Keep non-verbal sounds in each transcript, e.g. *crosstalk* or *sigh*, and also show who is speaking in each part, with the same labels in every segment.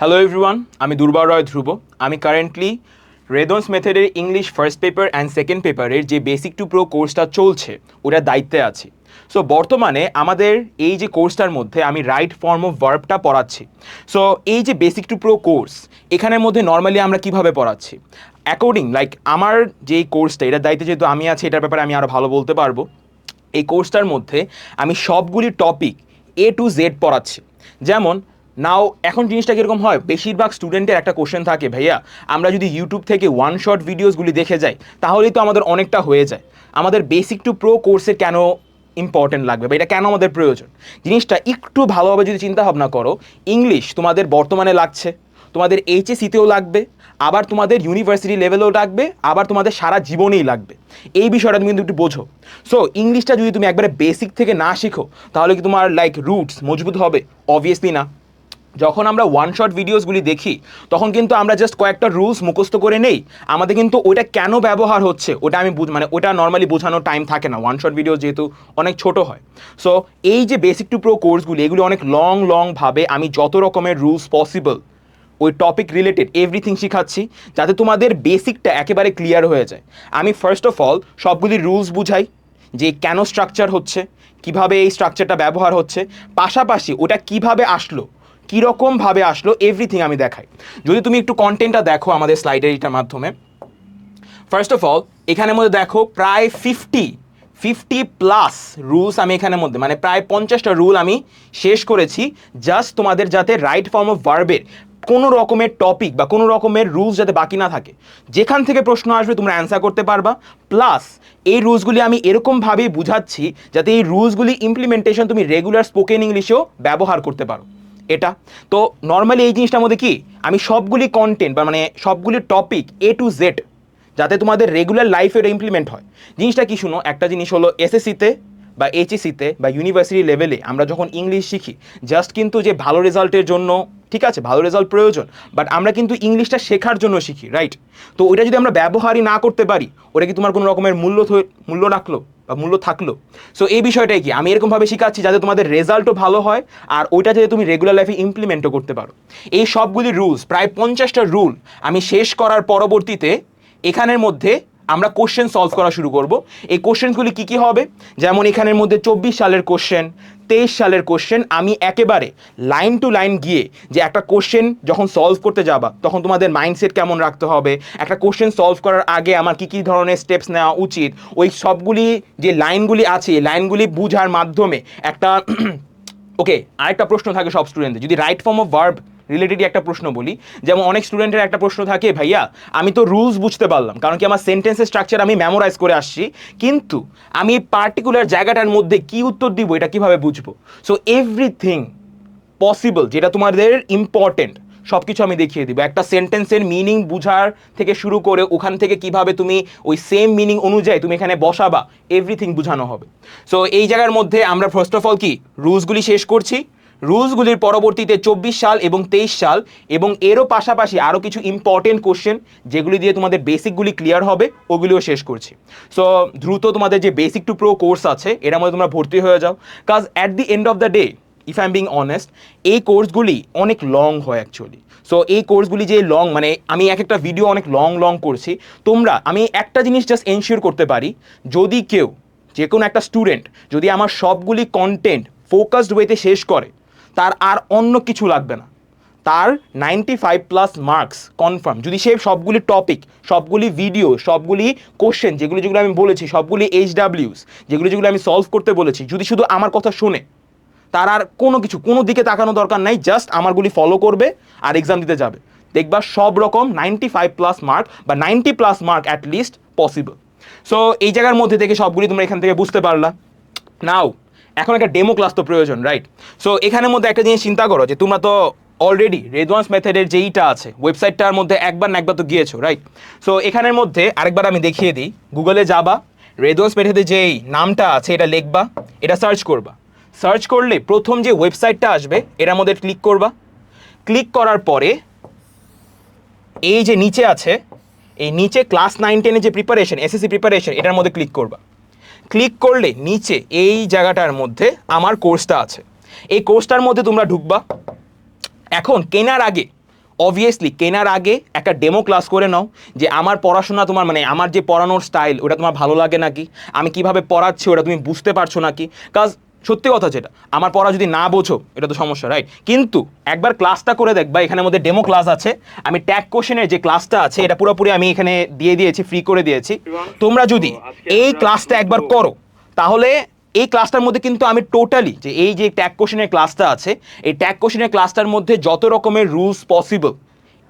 Speaker 1: Hello everyone আমি দুর্বার রয় ধ্রুব। আমি কারেন্টলি রেদন্স মেথডের English first paper and second পেপারের যে বেসিক টু প্রো কোর্সটা চলছে ওটার দায়িত্বে আছি। সো বর্তমানে আমাদের এই যে কোর্সটার মধ্যে আমি রাইট ফর্ম অফ ভার্বটা পড়াচ্ছি। সো এই যে বেসিক টু প্রো কোর্স এখানের মধ্যে নর্মালি আমরা কীভাবে পড়াচ্ছি? অ্যাকর্ডিং লাইক আমার যে কোর্সটা এটার দায়িত্বে যেহেতু আমি আছি, এটার ব্যাপারে আমি আরও ভালো বলতে পারব। এই কোর্সটার মধ্যে আমি সবগুলি টপিক এ টু জেড পড়াচ্ছি। যেমন নাও এখন জিনিসটা কীরকম হয়? বেশিরভাগ স্টুডেন্টের একটা কোশ্চেন থাকে, ভাইয়া, আমরা যদি ইউটিউব থেকে ওয়ান শর্ট ভিডিওসগুলি দেখে যাই, তাহলেই তো আমাদের অনেকটা হয়ে যায়। আমাদের বেসিক টু প্রো কোর্সে কেন ইম্পর্টেন্ট লাগবে বা এটা কেন আমাদের প্রয়োজন? জিনিসটা একটু ভালোভাবে যদি চিন্তা ভাবনা করো ইংলিশ তোমাদের বর্তমানে লাগছে, তোমাদের এইচএসিতেও লাগবে, আবার তোমাদের ইউনিভার্সিটি লেভেলেও লাগবে, আবার তোমাদের সারা জীবনেই লাগবে। এই বিষয়টা তুমি কিন্তু একটু বোঝো। সো ইংলিশটা যদি তুমি একবারে বেসিক থেকে না শিখো, তাহলে কি তোমার লাইক রুটস মজবুত হবে? অবভিয়াসলি না। যখন আমরা ওয়ান শট ভিডিওসগুলি দেখি, তখন কিন্তু আমরা জাস্ট কয়েকটা রুলস মুখস্থ করে নেই। আমাদের কিন্তু ওটা কেন ব্যবহার হচ্ছে, ওটা আমি মানে ওটা নর্মালি বোঝানোর টাইম থাকে না। ওয়ান শট ভিডিও যেহেতু অনেক ছোট হয়। সো এই যে বেসিক টু প্রো কোর্সগুলি এগুলি অনেক লং লংভাবে আমি যত রকমের রুলস পসিবল ওই টপিক রিলেটেড এভরিথিং শিখাচ্ছি, যাতে তোমাদের বেসিকটা একেবারে ক্লিয়ার হয়ে যায়। আমি ফার্স্ট অফ অল সবগুলি রুলস বুঝাই, যে কেন স্ট্রাকচার হচ্ছে, কীভাবে এই স্ট্রাকচারটা ব্যবহার হচ্ছে, পাশাপাশি ওটা কীভাবে আসলো কীরকমভাবে আসলো এভরিথিং আমি দেখাই। যদি তুমি একটু কন্টেন্টটা দেখো আমাদের স্লাইডের এটার মাধ্যমে। ফার্স্ট অফ অল এখানের মধ্যে দেখো প্রায় ফিফটি ফিফটি প্লাস রুলস আমি এখানের মধ্যে মানে প্রায় পঞ্চাশটা রুল আমি শেষ করেছি। জাস্ট তোমাদের যাতে রাইট ফর্ম অফ ভার্বের কোনো রকমের টপিক বা কোনো রকমের রুলস যাতে বাকি না থাকে। যেখান থেকে প্রশ্ন আসবে তোমরা অ্যান্সার করতে পারবা। প্লাস এই রুলসগুলি আমি এরকমভাবেই বুঝাচ্ছি, যাতে এই রুলসগুলি ইমপ্লিমেন্টেশন তুমি রেগুলার স্পোকেন ইংলিশেও ব্যবহার করতে পারো। এটা। তো নর্মালি এই জিনিসটার মধ্যে কি? আমি সবগুলি কন্টেন্ট বা মানে সবগুলি টপিক এ টু জেড যাতে তোমাদের রেগুলার লাইফে এটা ইমপ্লিমেন্ট হয়। জিনিসটা কি শুনো? একটা জিনিস হলো এসএসসিতে বা এইচএসিতে বা ইউনিভার্সিটি লেভেলে আমরা যখন ইংলিশ শিখি জাস্ট কিন্তু যে ভালো রেজাল্টের জন্য, ঠিক আছে, ভালো রেজাল্ট প্রয়োজন বাট আমরা কিন্তু ইংলিশটা শেখার জন্য শিখি রাইট তো ওটা যদি আমরা ব্যবহারই না করতে পারি, ওটা কি তোমার কোনো রকমের মূল্য মূল্য রাখল? বা মূল্য থাকল। সো এই বিষয়টাই কি? আমি এরকমভাবে শেখাচ্ছি যাতে তোমাদের রেজাল্টও ভালো হয় আর ওইটা যাতে তুমি রেগুলার লাইফে ইমপ্লিমেন্টও করতে পারো। এই সবগুলি রুলস প্রায় পঞ্চাশটা রুল আমি শেষ করার পরবর্তীতে এখানের মধ্যে আমরা কোশ্চেন সলভ করা শুরু করব। এই কোশ্চেনগুলি কি কি হবে? যেমন এখানের মধ্যে চব্বিশ সালের কোশ্চেন তেইশ সালের কোশ্চেন আমি একেবারে লাইন টু লাইন গিয়ে যে একটা কোশ্চেন যখন সলভ করতে যাবা, তখন তোমাদের মাইন্ডসেট কেমন রাখতে হবে? একটা কোশ্চেন সলভ করার আগে আমার কি কি ধরনের স্টেপস নেওয়া উচিত? ওই সবগুলি যে লাইনগুলি আছে লাইনগুলি বুঝার মাধ্যমে একটা *clears throat* ওকে আরেকটা প্রশ্ন থাকে সব স্টুডেন্টদের যদি রাইট ফর্ম অফ ভার্ব রিলেটেডই একটা প্রশ্ন বলি। যেমন অনেক স্টুডেন্টের একটা প্রশ্ন থাকে, ভাইয়া, আমি তো রুলস বুঝতে পারলাম, কারণ কি আমার সেন্টেন্সের স্ট্রাকচার আমি মেমোরাইজ করে আসছি, কিন্তু আমি এই পার্টিকুলার জায়গাটার মধ্যে কি উত্তর দিব, এটা কীভাবে বুঝব? সো এভরিথিং পসিবল যেটা তোমাদের ইম্পর্টেন্ট সব কিছু আমি দেখিয়ে দিব। একটা সেন্টেন্সের মিনিং বুঝার থেকে শুরু করে ওখান থেকে কীভাবে তুমি ওই সেম মিনিং অনুযায়ী তুমি এখানে বসাবা এভরিথিং বুঝানো হবে। সো এই জায়গার মধ্যে আমরা ফার্স্ট অফ অল কি রুলসগুলি শেষ করছি। রুলসগুলির পরবর্তীতে চব্বিশ সাল এবং তেইশ সাল এবং এরও পাশাপাশি আরও কিছু ইম্পর্টেন্ট কোশ্চেন যেগুলি দিয়ে তোমাদের বেসিকগুলি ক্লিয়ার হবে, ওগুলিও শেষ করছি। সো দ্রুত তোমাদের যে বেসিক টু প্রো কোর্স আছে এটার মধ্যে তোমরা ভর্তি হয়ে যাও। কাজ at the end of the day if I am being honest এই কোর্সগুলি অনেক লং হয় অ্যাকচুয়ালি সো এই কোর্সগুলি যে লং মানে আমি এক একটা ভিডিও অনেক লং লং করছি। তোমরা, আমি একটা জিনিস জাস্ট এনশিওর করতে পারি, যদি কেউ যে কোনো একটা স্টুডেন্ট যদি আমার সবগুলি কন্টেন্ট ফোকাসড ওয়েতে শেষ করে তার আর অন্য কিছু লাগবে না। তার ninety five plus marks confirm যদি সে সবগুলি টপিক সবগুলি ভিডিও সবগুলি কোশ্চেন যেগুলো যেগুলো আমি বলেছি, সবগুলি এইচ ডাব্লিউস যেগুলো যেগুলো আমি সলভ করতে বলেছি, যদি শুধু আমার কথা শোনে, তার আর কোনো কিছু, কোনো দিকে তাকানো দরকার নাই জাস্ট আমারগুলি ফলো করবে আর এক্সাম দিতে যাবে। দেখবা সব রকম নাইনটি ফাইভ প্লাস মার্ক বা ninety plus mark at least possible so এই জায়গার মধ্যে থেকে সবগুলি তোমরা এখান থেকে বুঝতে পারলা। নাও এখন একটা ডেমো ক্লাস তো প্রয়োজন রাইট সো এখানের মধ্যে একটা জিনিস চিন্তা করো যে তোমরা তো অলরেডি রেডওয়ান্স মেথডের যেইটা আছে ওয়েবসাইটটার মধ্যে একবার না একবার তো গিয়েছো রাইট সো এখানের মধ্যে আরেকবার আমি দেখিয়ে দিই। গুগলে যাবা রেডওয়ান্স মেথডের যেই নামটা আছে, এটা লিখবা, এটা সার্চ করবা। সার্চ করলে প্রথম যে ওয়েবসাইটটা আসবে এটার মধ্যে ক্লিক করবা। ক্লিক করার পরে এই যে নিচে আছে, এই নিচে ক্লাস নাইন টেনের যে প্রিপারেশন এসএসসি প্রিপারেশন এটার মধ্যে ক্লিক করবা। ক্লিক করলে নিচে এই জায়গাটার মধ্যে আমার কোর্সটা আছে। এই কোর্সটার মধ্যে তোমরা ঢুকবা। এখন কেনার আগে অবভিয়াসলি কেনার আগে একটা ডেমো ক্লাস করে নাও, যে আমার পড়াশোনা তোমার মানে আমার যে পড়ানোর স্টাইল ওটা তোমার ভালো লাগে নাকি? আমি কীভাবে পড়াচ্ছি, ওটা তুমি বুঝতে পারছ নাকি? কাজ সত্যি কথা যেটা। আমার পড়া যদি না বোঝো, এটা তো সমস্যা রাইট কিন্তু একবার ক্লাসটা করে দেখবা এখানে মধ্যে ডেমো ক্লাস আছে, আমি ট্যাগ কোশ্চেনের যে ক্লাসটা আছে, এটা পুরোপুরি আমি এখানে দিয়ে দিয়েছি ফ্রি করে দিয়েছি। তোমরা যদি এই ক্লাসটা একবার করো, তাহলে এই ক্লাসটার মধ্যে কিন্তু আমি টোটালি যে এই যে ট্যাগ কোশ্চেনের ক্লাসটা আছে, এই ট্যাগ কোশ্চেনের ক্লাসটার মধ্যে যত রকমের রুলস পসিবল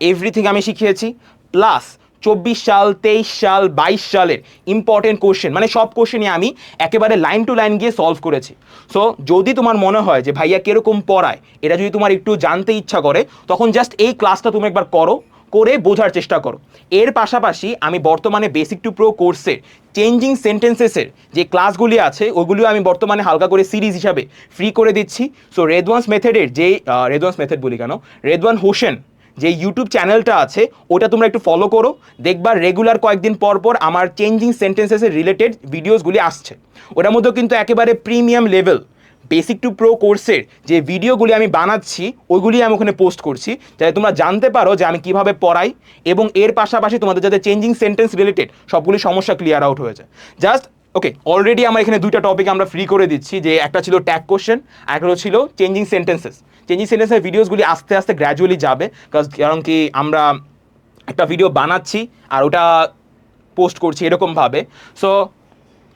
Speaker 1: এভরিথিং আমি শিখিয়েছি প্লাস চব্বিশ সাল, তেইশ সাল, বাইশ সালের ইম্পর্টেন্ট কোশ্চেন মানে সব কোশ্চেনই আমি একেবারে লাইন টু লাইন গিয়ে সলভ করেছি। সো যদি তোমার মনে হয় যে ভাইয়া কীরকম পড়ায়, এটা যদি তোমার একটু জানতে ইচ্ছা করে, তখন জাস্ট এই ক্লাসটা তুমি একবার করো, করে বোঝার চেষ্টা করো। এর পাশাপাশি আমি বর্তমানে বেসিক টু প্রো কোর্সের চেঞ্জিং সেন্টেন্সেসের যে ক্লাসগুলি আছে, ওগুলিও আমি বর্তমানে হালকা করে সিরিজ হিসাবে ফ্রি করে দিচ্ছি। সো রেদওয়ান্স মেথডের যে রেদওয়ান্স মেথড বলি কেন? রেদওয়ান হোসেন যে ইউটিউব চ্যানেলটা আছে, ওটা তোমরা একটু ফলো করো। দেখবা রেগুলার কয়েকদিন পর পর আমার চেঞ্জিং সেন্টেন্সেসের রিলেটেড ভিডিওসগুলি আসছে। ওটার মধ্যেও কিন্তু একেবারে premium level basic to pro কোর্সের যে ভিডিওগুলি আমি বানাচ্ছি, ওইগুলি আমি ওখানে পোস্ট করছি। যাতে তোমরা জানতে পারো যে আমি কীভাবে পড়াই এবং এর পাশাপাশি তোমাদের যাতে চেঞ্জিং সেন্টেন্স রিলেটেড সবগুলি সমস্যা ক্লিয়ার আউট হয়ে যায়। জাস্ট ওকে অলরেডি আমার এখানে দুইটা টপিক আমরা ফ্রি করে দিচ্ছি, যে একটা ছিল ট্যাগ কোশ্চেন আর একটা ছিল চেঞ্জিং সেন্টেন্সেস চেঞ্জিং সেন্টেন্সের ভিডিওসগুলি আস্তে আস্তে গ্র্যাজুয়ালি যাবে কারণ কি আমরা একটা ভিডিও বানাচ্ছি, আর ওটা পোস্ট করছি এরকমভাবে। সো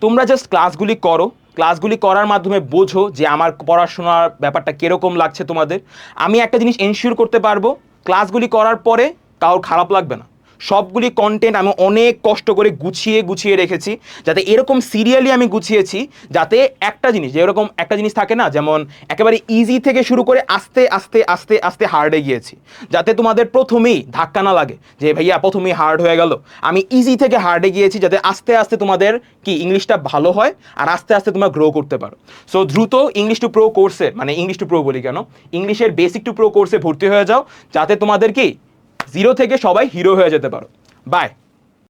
Speaker 1: তোমরা জাস্ট ক্লাসগুলি করো ক্লাসগুলি করার মাধ্যমে বোঝো যে আমার পড়াশোনার ব্যাপারটা কীরকম লাগছে তোমাদের। আমি একটা জিনিস এনশিওর করতে পারব ক্লাসগুলি করার পরে কারোর খারাপ লাগবে না। সবগুলি কন্টেন্ট আমি অনেক কষ্ট করে গুছিয়ে গুছিয়ে রেখেছি। যাতে এরকম সিরিয়ালি আমি গুছিয়েছি, যাতে একটা জিনিস, যে এরকম একটা জিনিস থাকে না, যেমন একেবারে ইজি থেকে শুরু করে আস্তে আস্তে আস্তে আস্তে হার্ডে গিয়েছি। যাতে তোমাদের প্রথমেই ধাক্কা না লাগে যে, ভাইয়া, প্রথমেই হার্ড হয়ে গেল। আমি ইজি থেকে হার্ডে গিয়েছি, যাতে আস্তে আস্তে তোমাদের কি ইংলিশটা ভালো হয়, আর আস্তে আস্তে তোমরা গ্রো করতে পারো। সো দ্রুত ইংলিশ টু প্রো কোর্সে মানে ইংলিশ টু প্রো বলি কেন? ইংলিশের বেসিক টু প্রো কোর্সে ভর্তি হয়ে যাও, যাতে তোমাদের কি জিরো থেকে সবাই হিরো হয়ে যেতে পারো। বাই